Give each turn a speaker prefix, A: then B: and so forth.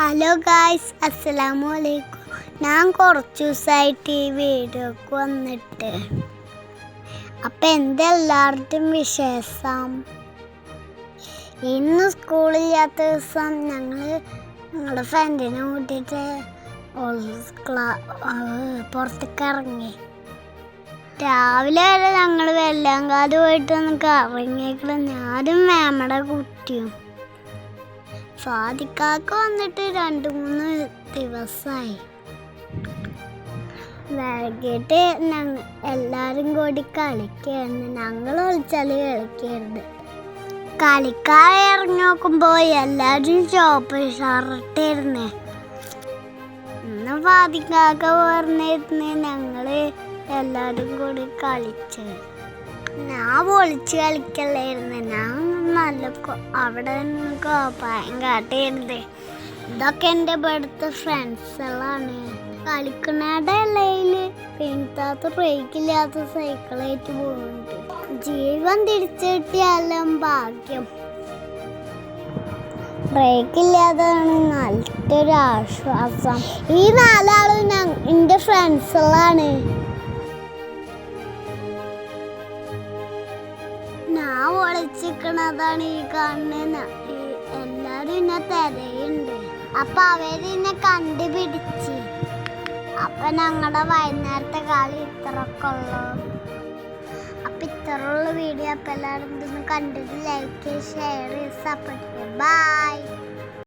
A: Hello guys അസ്സലാമു അലൈക്കും ഞാൻ കുറച്ച് ദിവസമായിട്ട് ഈ വീഡിയോക്ക് വന്നിട്ട്. അപ്പം എന്തെല്ലാവരുടെയും വിശേഷം? ഇന്ന് സ്കൂളില്ലാത്ത ദിവസം ഞങ്ങൾ ഞങ്ങളുടെ ഫ്രണ്ടിനെ കൂട്ടിയിട്ട് പുറത്തേക്ക് ഇറങ്ങി. രാവിലെ വരെ ഞങ്ങൾ വെള്ളാങ്കാട് പോയിട്ട് നിങ്ങൾക്ക് കറങ്ങിയേക്കണം. ഞാനും മാമയുടെ കുട്ടിയും. സ്വാതിക്കാക്ക് വന്നിട്ട് രണ്ട് മൂന്ന് ദിവസമായി വൈകിട്ട് ഞങ്ങൾ എല്ലാവരും കൂടി കളിക്കായിരുന്നു. ഞങ്ങൾ കളിച്ചാൽ കളിക്കരുത് കളിക്കാൻ ഇറങ്ങി നോക്കുമ്പോൾ എല്ലാവരും ചോപ്പ് ഷർട്ടായിരുന്നേ ഇന്ന് പാതിക്കാക്ക പറഞ്ഞിരുന്ന് ഞങ്ങൾ എല്ലാവരും കൂടി കളിച്ചത് ഞാൻ പൊളിച്ച് കളിക്കലായിരുന്നു. ഞാൻ നല്ല കൊ- അവിടെ നിന്നൊക്കെ പായം കാട്ടിയിരുന്നത് ഇതൊക്കെ എന്റെ ഇവിടുത്തെ ഫ്രണ്ട്സുകളാണ്. കളിക്കണയുടെ ഇടയിൽ പിന്നത്തെ ബ്രേക്കില്ലാത്ത സൈക്കിളായിട്ട് പോകുന്നുണ്ട്. ജീവൻ തിരിച്ചു കിട്ടിയാലും ഭാഗ്യം. ബ്രേക്ക് ഇല്ലാതാണ് നല്ലൊരു ആശ്വാസം. ഈ നാലാളും എന്റെ ഫ്രണ്ട്സുകളാണ്. ഞാൻ ഒളിച്ചിക്കണതാണ് ഈ കാണുന്ന എല്ലാരും എന്നെ തിരയുണ്ട്. അപ്പൊ അവരെന്നെ കണ്ടുപിടിച്ച്. അപ്പൊ ഞങ്ങളുടെ വൈകുന്നേരത്തെ കളി ഇത്രയൊക്കെ ഉള്ളു. അപ്പൊ ഇത്രയുള്ള വീഡിയോ. അപ്പൊ എല്ലാവരും ഇതൊന്ന് കണ്ടിട്ട് ലൈക്ക് ഷെയർ സപ്പോർട്ട് ബൈ